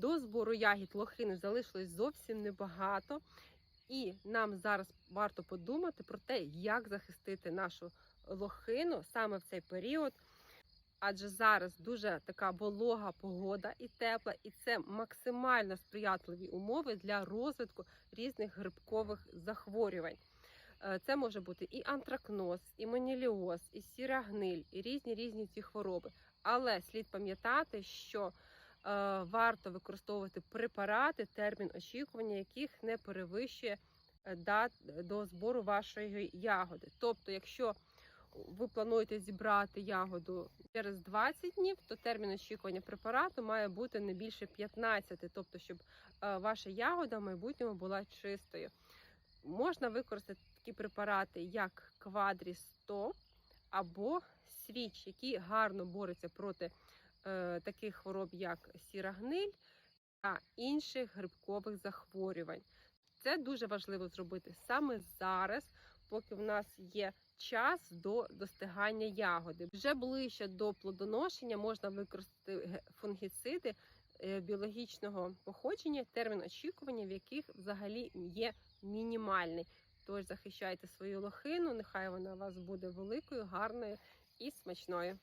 До збору ягід лохини залишилось зовсім небагато, і нам зараз варто подумати про те, як захистити нашу лохину саме в цей період. Адже зараз дуже така волога погода і тепла, і це максимально сприятливі умови для розвитку різних грибкових захворювань. Е, Це може бути і антракноз, і маніліоз, і сіра гниль, і різні різні ці хвороби. Але слід пам'ятати, що варто використовувати препарати, термін очікування, яких не перевищує е, дат до збору вашої ягоди. Тобто, якщо ви плануєте зібрати ягоду через 20 днів, то термін очікування препарату має бути не більше 15, тобто, щоб е, ваша ягода в майбутньому була чистою. Можна використати такі препарати, як Квадрі 100 або Свіч, які гарно борються проти е, таких хвороб, як сіра гниль та інших грибкових захворювань. Це дуже важливо зробити саме зараз, поки в нас є час до достигання ягоди. Вже ближче до плодоношення можна використати фунгіциди е, біологічного походження, термін очікування, в яких взагалі є мінімальний. Тож захищайте свою лохину, нехай вона у вас буде великою, гарною і смачною.